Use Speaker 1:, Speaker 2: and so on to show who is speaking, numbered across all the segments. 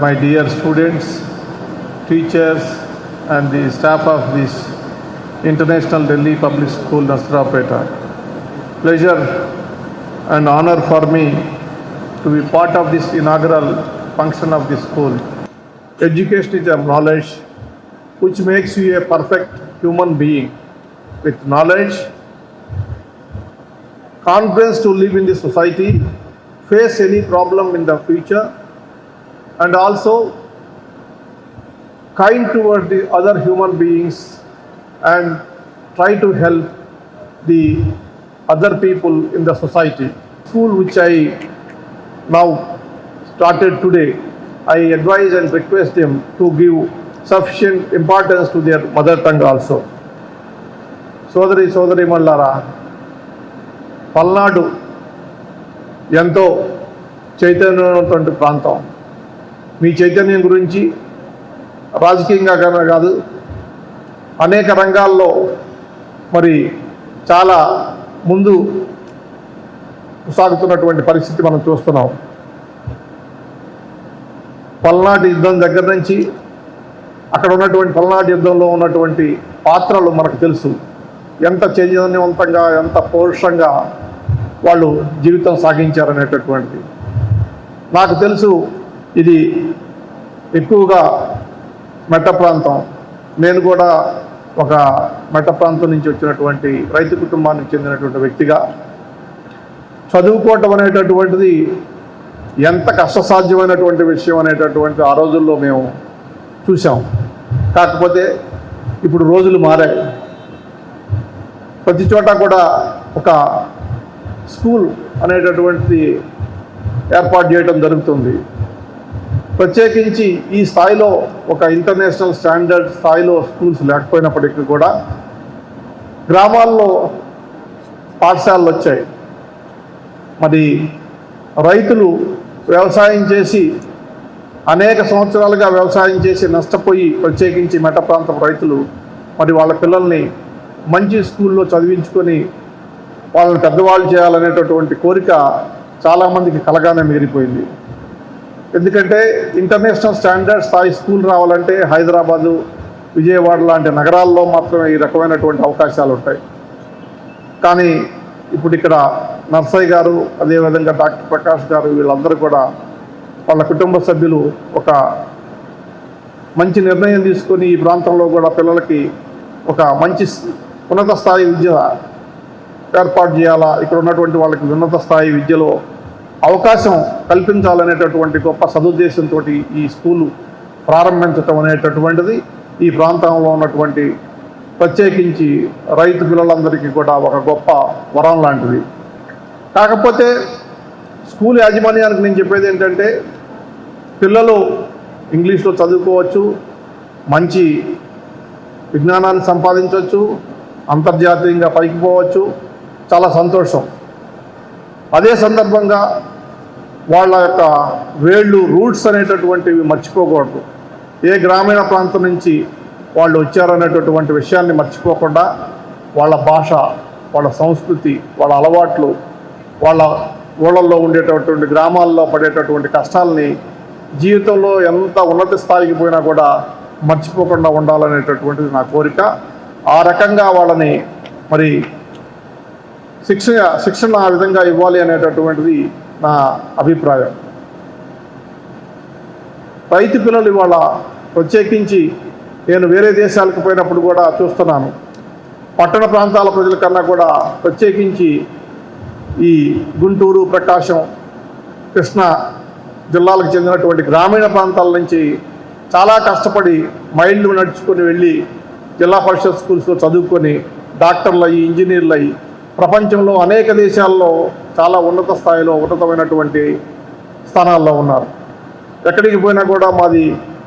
Speaker 1: my dear students, teachers, and the staff of this International Delhi Public School, Nasrapeta. Pleasure and honor for me to be part of this inaugural function of the school. Education is a knowledge which makes you a perfect human being with knowledge, confidence to live in the society, face any problem in the future, and also kind toward the other human beings and try to help the other people in the society. School which I now started today, I advise and request them to give sufficient importance to their mother tongue also. సోదరి సోదరి మల్లారా పల్నాడు ఎంతో చైతన్యమైనటువంటి ప్రాంతం మీ చైతన్యం గురించి రాజకీయంగా కన్నా కాదు అనేక రంగాల్లో మరి చాలా ముందు సాగుతున్నటువంటి పరిస్థితి మనం చూస్తున్నాం. పల్నాటి యుద్ధం దగ్గర నుంచి అక్కడ ఉన్నటువంటి పల్నాటి యుద్ధంలో ఉన్నటువంటి పాత్రలు మనకు తెలుసు. ఎంత చైతన్యవంతంగా ఎంత పౌరుషంగా వాళ్ళు జీవితం సాగించారనేటటువంటిది. నాకు తెలుసు ఇది ఎక్కువగా మెట్ట ప్రాంతం. నేను కూడా ఒక మెట్ట ప్రాంతం నుంచి వచ్చినటువంటి రైతు కుటుంబానికి చెందినటువంటి వ్యక్తిగా చదువుకోవటం అనేటటువంటిది ఎంత కష్టసాధ్యమైనటువంటి విషయం అనేటటువంటి ఆ రోజుల్లో మేము చూసాం కాకపోతే ఇప్పుడు రోజులు మారాయి. ప్రతి చోట కూడా ఒక స్కూల్ అనేటటువంటిది ఏర్పాటు చేయడం జరుగుతుంది. ప్రత్యేకించి ఈ స్థాయిలో ఒక ఇంటర్నేషనల్ స్టాండర్డ్ స్థాయిలో స్కూల్స్ లేకపోయినప్పటికీ కూడా గ్రామాల్లో పాఠశాలలు వచ్చాయి. మరి రైతులు వ్యవసాయం చేసి అనేక సంవత్సరాలుగా వ్యవసాయం చేసి నష్టపోయి ప్రత్యేకించి మెట్ట ప్రాంతం రైతులు మరి వాళ్ళ పిల్లల్ని మంచి స్కూల్లో చదివించుకొని వాళ్ళని పెద్దవాళ్ళు చేయాలనేటటువంటి కోరిక చాలామందికి కలగానే మిగిలిపోయింది. ఎందుకంటే ఇంటర్నేషనల్ స్టాండర్డ్ స్థాయి స్కూల్ రావాలంటే హైదరాబాదు విజయవాడ లాంటి నగరాల్లో మాత్రమే ఈ రకమైనటువంటి అవకాశాలు ఉంటాయి. కానీ ఇప్పుడు ఇక్కడ నర్సయ్య గారు అదేవిధంగా డాక్టర్ ప్రకాష్ గారు వీళ్ళందరూ కూడా వాళ్ళ కుటుంబ సభ్యులు ఒక మంచి నిర్ణయం తీసుకొని ఈ ప్రాంతంలో కూడా పిల్లలకి ఒక మంచి ఉన్నత స్థాయి విద్య ఏర్పాటు చేయాలా? ఇక్కడ ఉన్నటువంటి వాళ్ళకి ఉన్నత స్థాయి విద్యలో అవకాశం కల్పించాలనేటటువంటి గొప్ప సదుద్దేశంతో ఈ స్కూలు ప్రారంభించటం అనేటటువంటిది ఈ ప్రాంతంలో ఉన్నటువంటి ప్రత్యేకించి రైతు పిల్లలందరికీ కూడా ఒక గొప్ప వరం లాంటిది. కాకపోతే స్కూల్ యాజమాన్యానికి నేను చెప్పేది ఏంటంటే పిల్లలు ఇంగ్లీష్లో చదువుకోవచ్చు మంచి విజ్ఞానాన్ని సంపాదించవచ్చు అంతర్జాతీయంగా పైకి పోవచ్చు చాలా సంతోషం. అదే సందర్భంగా వాళ్ళ యొక్క వేళ్ళు రూట్స్ అనేటటువంటివి మర్చిపోకూడదు. ఏ గ్రామీణ ప్రాంతం నుంచి వాళ్ళు వచ్చారనేటటువంటి విషయాన్ని మర్చిపోకుండా వాళ్ళ భాష వాళ్ళ సంస్కృతి వాళ్ళ అలవాట్లు వాళ్ళ ఊళ్ళల్లో ఉండేటటువంటి గ్రామాల్లో పడేటటువంటి కష్టాలని జీవితంలో ఎంత ఉన్నత స్థాయికి పోయినా కూడా మర్చిపోకుండా ఉండాలనేటటువంటిది నా కోరిక. ఆ రకంగా వాళ్ళని మరి శిక్షణ శిక్షణ ఆ విధంగా ఇవ్వాలి అనేటటువంటిది నా అభిప్రాయం. రైతు పిల్లలు ఇవాళ ప్రత్యేకించి నేను వేరే దేశాలకు పోయినప్పుడు కూడా చూస్తున్నాను. పట్టణ ప్రాంతాల ప్రజల కన్నా కూడా ప్రత్యేకించి ఈ గుంటూరు ప్రకాశం కృష్ణా జిల్లాలకు చెందినటువంటి గ్రామీణ ప్రాంతాల నుంచి చాలా కష్టపడి మైళ్ళు నడుచుకొని వెళ్ళి జిల్లా పరిషత్ స్కూల్స్లో చదువుకొని డాక్టర్లు అయ్యి ఇంజనీర్లు అయ్యి ప్రపంచంలో అనేక దేశాల్లో చాలా ఉన్నత స్థాయిలో ఉన్నతమైనటువంటి స్థానాల్లో ఉన్నారు. ఎక్కడికి పోయినా కూడా మాది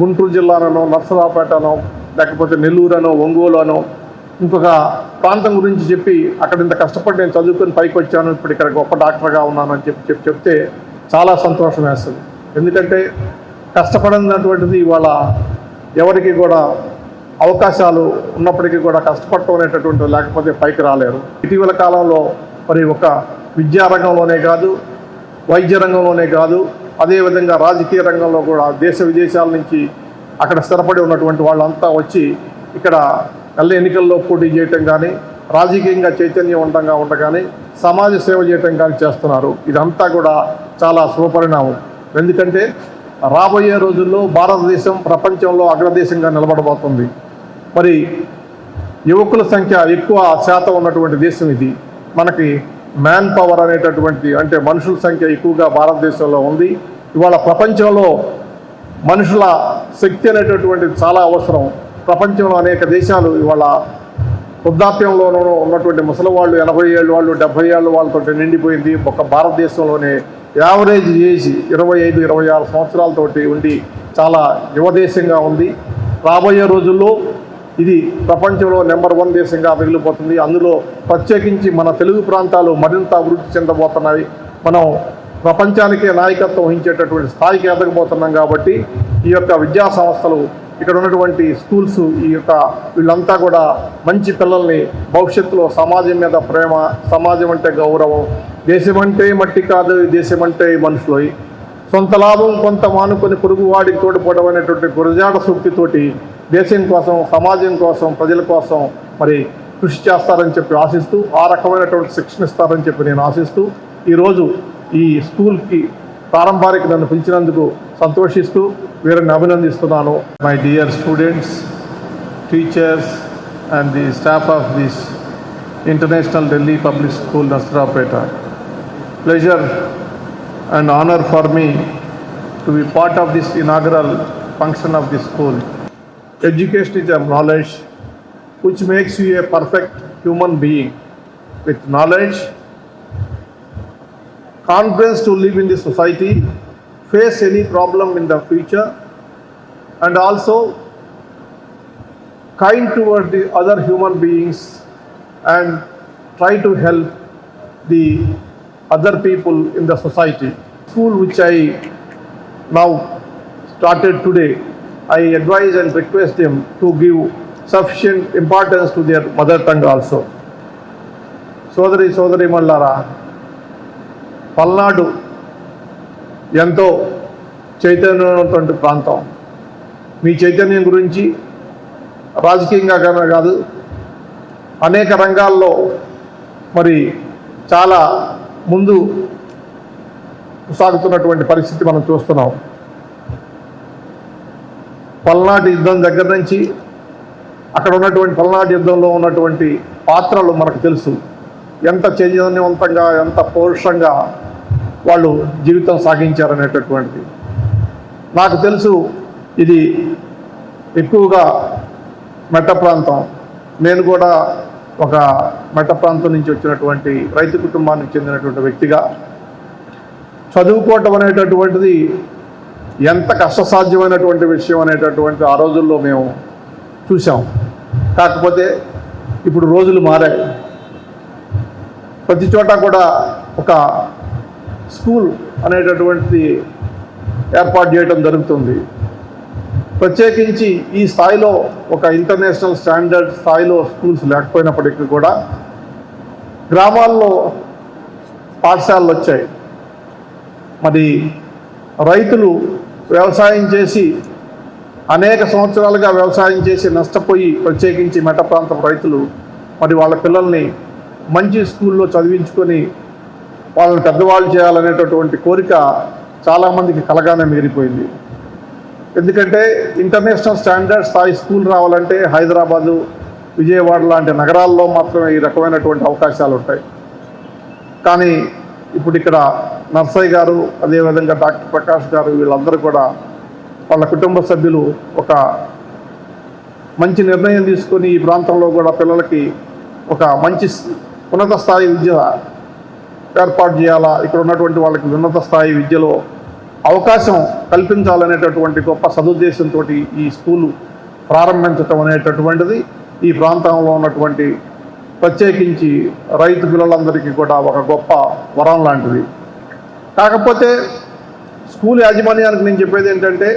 Speaker 1: గుంటూరు జిల్లానో నర్సరావుపేటనో లేకపోతే నెల్లూరనో ఒంగోలునో ఇంకొక ప్రాంతం గురించి చెప్పి అక్కడ ఇంత కష్టపడి నేను చదువుకొని పైకి వచ్చాను ఇప్పుడు ఇక్కడ గొప్ప డాక్టర్గా ఉన్నాను అని చెప్పి చెప్పి చెప్తే చాలా సంతోషం వేస్తుంది. ఎందుకంటే కష్టపడినటువంటిది ఇవాళ ఎవరికి కూడా అవకాశాలు ఉన్నప్పటికీ కూడా కష్టపడటం అనేటటువంటిది లేకపోతే పైకి రాలేరు. ఇటీవల కాలంలో మరి ఒక విద్యారంగంలోనే కాదు వైద్య రంగంలోనే కాదు అదేవిధంగా రాజకీయ రంగంలో కూడా దేశ విదేశాల నుంచి అక్కడ స్థిరపడి ఉన్నటువంటి వాళ్ళంతా వచ్చి ఇక్కడ కళ్ళ ఎన్నికల్లో పోటీ చేయటం కానీ రాజకీయంగా చైతన్యవంతంగా ఉండగానే సమాజ సేవ చేయటం కానీ చేస్తున్నారు. ఇదంతా కూడా చాలా శుభపరిణామం. ఎందుకంటే రాబోయే రోజుల్లో భారతదేశం ప్రపంచంలో అగ్రదేశంగా నిలబడబోతుంది. మరి యువకుల సంఖ్య ఎక్కువ శాతం ఉన్నటువంటి దేశం ఇది. మనకి మ్యాన్ పవర్ అనేటటువంటి అంటే మనుషుల సంఖ్య ఎక్కువగా భారతదేశంలో ఉంది. ఇవాళ ప్రపంచంలో మనుషుల శక్తి అనేటటువంటిది చాలా అవసరం. ప్రపంచంలో అనేక దేశాలు ఇవాళ వృద్ధాప్యంలోనూ ఉన్నటువంటి ముసలి వాళ్ళు ఎనభై ఏళ్ళు వాళ్ళు డెబ్బై ఏళ్ళు వాళ్ళతో నిండిపోయింది. ఒక భారతదేశంలోనే యావరేజ్ ఏజ్ ఇరవై ఐదు ఇరవై ఆరు సంవత్సరాలతోటి ఉండి చాలా యువదేశంగా ఉంది. రాబోయే రోజుల్లో ఇది ప్రపంచంలో నెంబర్ వన్ దేశంగా మిగిలిపోతుంది. అందులో ప్రత్యేకించి మన తెలుగు ప్రాంతాలు మరింత అభివృద్ధి చెందబోతున్నాయి. మనం ప్రపంచానికే నాయకత్వం వహించేటటువంటి స్థాయికి ఎదగబోతున్నాం కాబట్టి ఈ యొక్క విద్యా సంస్థలు ఇక్కడ ఉన్నటువంటి స్కూల్స్ ఈ యొక్క వీళ్ళంతా కూడా మంచి పిల్లల్ని భవిష్యత్తులో సమాజం మీద ప్రేమ సమాజం అంటే గౌరవం దేశం అంటే మట్టి కాదు దేశం అంటే మనుషులు. సొంత లాభం కొంత మానుకొని పొరుగువాడికి తోడుపోవడం అనేటువంటి గురజాడ సూక్తితోటి దేశం కోసం సమాజం కోసం ప్రజల కోసం మరి కృషి చేస్తారని చెప్పి ఆశిస్తూ ఆ రకమైనటువంటి శిక్షణ ఇస్తారని చెప్పి నేను ఆశిస్తూ ఈరోజు ఈ స్కూల్కి ప్రారంభానికి నన్ను పిలిచినందుకు సంతోషిస్తూ వీరిని అభినందిస్తున్నాను. My dear students teachers and the staff of this international Delhi public school Nasarapeta pleasure and honour for me to be part of this inaugural function of the school Education is a knowledge which makes you a perfect human being with knowledge, confidence to live in the society, face any problem in the future, and also kind toward the other human beings and try to help the other people in the society. School which I now started today, I advise and request them to give sufficient importance to their mother tongue also. సోదరి సోదరి మల్లారా పల్నాడు ఎంతో చైతన్యమైనటువంటి ప్రాంతం మీ చైతన్యం గురించి రాజకీయంగా కానీ కాదు అనేక రంగాల్లో మరి చాలా ముందు సాగుతున్నటువంటి పరిస్థితి మనం చూస్తున్నాం పల్నాటి యుద్ధం దగ్గర నుంచి అక్కడ ఉన్నటువంటి పల్నాటి యుద్ధంలో ఉన్నటువంటి పాత్రలు మనకు తెలుసు. ఎంత చైతన్యవంతంగా ఎంత పౌరుషంగా వాళ్ళు జీవితం సాగించారనేటటువంటిది నాకు తెలుసు ఇది ఎక్కువగా మెట్ట ప్రాంతం. నేను కూడా ఒక మెట్ట ప్రాంతం నుంచి వచ్చినటువంటి రైతు కుటుంబానికి చెందినటువంటి వ్యక్తిగా చదువుకోవటం అనేటటువంటిది ఎంత కష్టసాధ్యమైనటువంటి విషయం అనేటటువంటి ఆ రోజుల్లో మేము చూసాం కాకపోతే ఇప్పుడు రోజులు మారాయి. ప్రతి చోట కూడా ఒక స్కూల్ అనేటటువంటి ఏర్పాటు చేయడం జరుగుతుంది. ప్రత్యేకించి ఈ స్థాయిలో ఒక ఇంటర్నేషనల్ స్టాండర్డ్ స్థాయిలో స్కూల్స్ లేకపోయినప్పటికీ కూడా గ్రామాల్లో పాఠశాలలు వచ్చాయి. మరి రైతులు వ్యవసాయం చేసి అనేక సంవత్సరాలుగా వ్యవసాయం చేసి నష్టపోయి ప్రత్యేకించి మెట్ట ప్రాంతం రైతులు మరి వాళ్ళ పిల్లల్ని మంచి స్కూల్లో చదివించుకొని వాళ్ళని పెద్దవాళ్ళు చేయాలనేటటువంటి కోరిక చాలామందికి కలగానే మిగిలిపోయింది. ఎందుకంటే ఇంటర్నేషనల్ స్టాండర్డ్ స్థాయి స్కూల్ రావాలంటే హైదరాబాదు విజయవాడ లాంటి నగరాల్లో మాత్రమే ఈ రకమైనటువంటి అవకాశాలు ఉంటాయి కానీ ఇప్పుడు ఇక్కడ నర్సయ్య గారు అదేవిధంగా డాక్టర్ ప్రకాష్ గారు వీళ్ళందరూ కూడా వాళ్ళ కుటుంబ సభ్యులు ఒక మంచి నిర్ణయం తీసుకొని ఈ ప్రాంతంలో కూడా పిల్లలకి ఒక మంచి ఉన్నత స్థాయి విద్య ఏర్పాటు చేయాలా ఇక్కడ ఉన్నటువంటి వాళ్ళకి ఉన్నత స్థాయి విద్యలో అవకాశం కల్పించాలనేటటువంటి గొప్ప సదుద్దేశంతో ఈ స్కూలు ప్రారంభించటం అనేటటువంటిది ఈ ప్రాంతంలో ఉన్నటువంటి ప్రత్యేకించి రైతు పిల్లలందరికీ కూడా ఒక గొప్ప వరం లాంటిది. కాకపోతే స్కూల్ యాజమాన్యానికి నేను చెప్పేది ఏంటంటే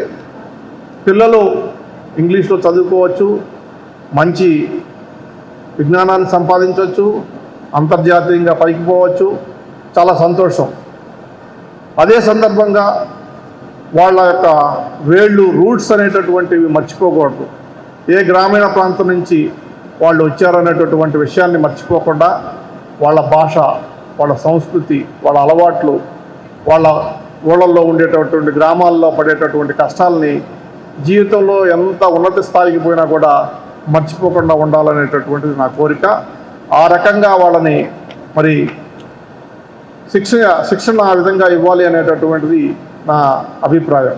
Speaker 1: పిల్లలు ఇంగ్లీష్లో చదువుకోవచ్చు మంచి విజ్ఞానాన్ని సంపాదించవచ్చు అంతర్జాతీయంగా పైకి పోవచ్చు చాలా సంతోషం. అదే సందర్భంగా వాళ్ళ యొక్క వేళ్ళు రూట్స్ అనేటటువంటివి మర్చిపోకూడదు. ఏ గ్రామీణ ప్రాంతం నుంచి వాళ్ళు వచ్చారనేటటువంటి విషయాన్ని మర్చిపోకుండా వాళ్ళ భాష వాళ్ళ సంస్కృతి వాళ్ళ అలవాట్లు వాళ్ళ ఊళ్ళల్లో ఉండేటటువంటి గ్రామాల్లో పడేటటువంటి కష్టాలని జీవితంలో ఎంత ఉన్నత స్థాయికి పోయినా కూడా మర్చిపోకుండా ఉండాలనేటటువంటిది నా కోరిక. ఆ రకంగా వాళ్ళని మరి శిక్షణ శిక్షణ ఆ విధంగా ఇవ్వాలి అనేటటువంటిది నా అభిప్రాయం.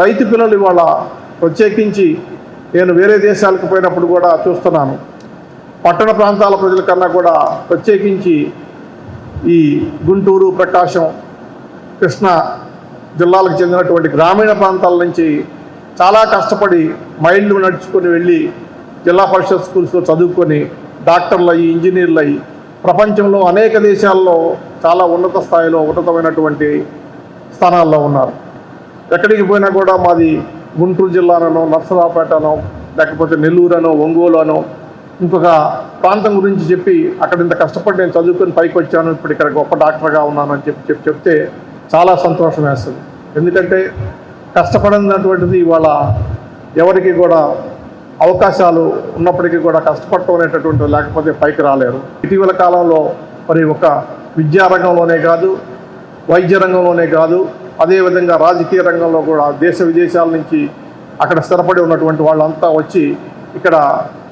Speaker 1: రైతు పిల్లలు ఇవాళ ప్రత్యేకించి నేను వేరే దేశాలకు పోయినప్పుడు కూడా చూస్తున్నాను. పట్టణ ప్రాంతాల ప్రజల కన్నా కూడా ప్రత్యేకించి ఈ గుంటూరు ప్రకాశం కృష్ణా జిల్లాలకు చెందినటువంటి గ్రామీణ ప్రాంతాల నుంచి చాలా కష్టపడి మైళ్ళు నడుచుకొని వెళ్ళి జిల్లా పరిషత్ స్కూల్స్లో చదువుకొని డాక్టర్లు అయ్యి ఇంజనీర్లు అయ్యి ప్రపంచంలో అనేక దేశాల్లో చాలా ఉన్నత స్థాయిలో ఉన్నతమైనటువంటి స్థానాల్లో ఉన్నారు. ఎక్కడికి పోయినా కూడా మాది గుంటూరు జిల్లానో నర్సరావుపేటనో లేకపోతే నెల్లూరు అనో ఒంగోలు అనో ఇంకొక ప్రాంతం గురించి చెప్పి అక్కడ ఇంత కష్టపడి నేను చదువుకొని పైకి వచ్చాను ఇప్పుడు ఇక్కడ గొప్ప డాక్టర్గా ఉన్నాను అని చెప్పి చెప్పి చెప్తే చాలా సంతోషం వేస్తుంది. ఎందుకంటే కష్టపడినటువంటిది ఇవాళ ఎవరికి కూడా అవకాశాలు ఉన్నప్పటికీ కూడా కష్టపడటం అనేటటువంటి లేకపోతే పైకి రాలేరు. ఇటీవల కాలంలో మరి ఒక విద్యారంగంలోనే కాదు వైద్య రంగంలోనే కాదు అదేవిధంగా రాజకీయ రంగంలో కూడా దేశ విదేశాల నుంచి అక్కడ స్థిరపడి ఉన్నటువంటి వాళ్ళంతా వచ్చి ఇక్కడ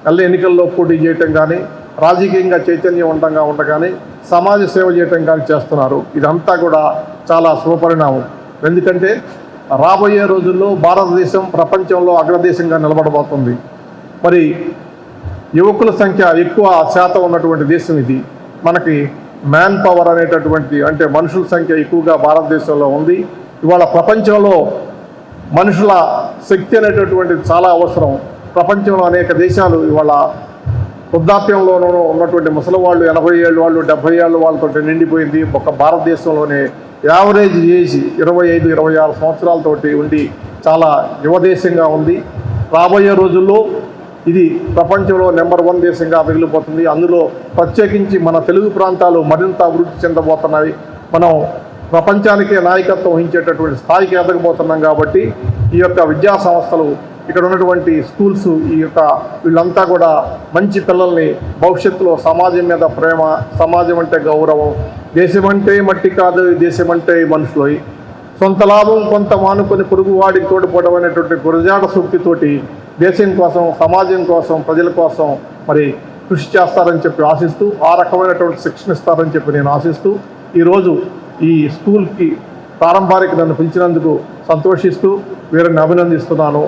Speaker 1: మళ్ళీ ఎన్నికల్లో పోటీ చేయటం కానీ రాజకీయంగా చైతన్యవంతంగా ఉండగానే సమాజ సేవ చేయటం కానీ చేస్తున్నారు. ఇదంతా కూడా చాలా శుభపరిణామం. ఎందుకంటే రాబోయే రోజుల్లో భారతదేశం ప్రపంచంలో అగ్రదేశంగా నిలబడబోతుంది. మరి యువకుల సంఖ్య ఎక్కువ శాతం ఉన్నటువంటి దేశం ఇది. మనకి మ్యాన్ పవర్ అనేటటువంటి అంటే మనుషుల సంఖ్య ఎక్కువగా భారతదేశంలో ఉంది. ఇవాళ ప్రపంచంలో మనుషుల శక్తి అనేటటువంటిది చాలా అవసరం. ప్రపంచంలో అనేక దేశాలు ఇవాళ వృద్ధాప్యంలోనూ ఉన్నటువంటి ముసలి వాళ్ళు ఎనభై ఏళ్ళు వాళ్ళు డెబ్బై ఏళ్ళు వాళ్ళతో నిండిపోయింది. ఒక భారతదేశంలోనే యావరేజ్ ఏజ్ ఇరవై ఐదు ఇరవై ఆరు సంవత్సరాలతోటి ఉండి చాలా యువదేశంగా ఉంది. రాబోయే రోజుల్లో ఇది ప్రపంచంలో నెంబర్ వన్ దేశంగా మిగిలిపోతుంది. అందులో ప్రత్యేకించి మన తెలుగు ప్రాంతాలు మరింత అభివృద్ధి చెందబోతున్నాయి. మనం ప్రపంచానికే నాయకత్వం వహించేటటువంటి స్థాయికి ఎదగబోతున్నాం కాబట్టి ఈ యొక్క విద్యా సంస్థలు ఇక్కడ ఉన్నటువంటి స్కూల్స్ ఈ యొక్క వీళ్ళంతా కూడా మంచి పిల్లల్ని భవిష్యత్తులో సమాజం మీద ప్రేమ సమాజం అంటే గౌరవం దేశం అంటే మట్టి కాదు దేశం అంటే మనుషులు. సొంత లాభం కొంత మానుకొని పొరుగు వాడికి తోడుపోవడం అనేటువంటి గురజాడ సూక్తితోటి దేశం కోసం సమాజం కోసం ప్రజల కోసం మరి కృషి చేస్తారని చెప్పి ఆశిస్తూ ఆ రకమైనటువంటి శిక్షణ ఇస్తారని చెప్పి నేను ఆశిస్తూ ఈరోజు ఈ స్కూల్కి ప్రారంభానికి నన్ను పిలిచినందుకు సంతోషిస్తూ వీరిని అభినందిస్తున్నాను.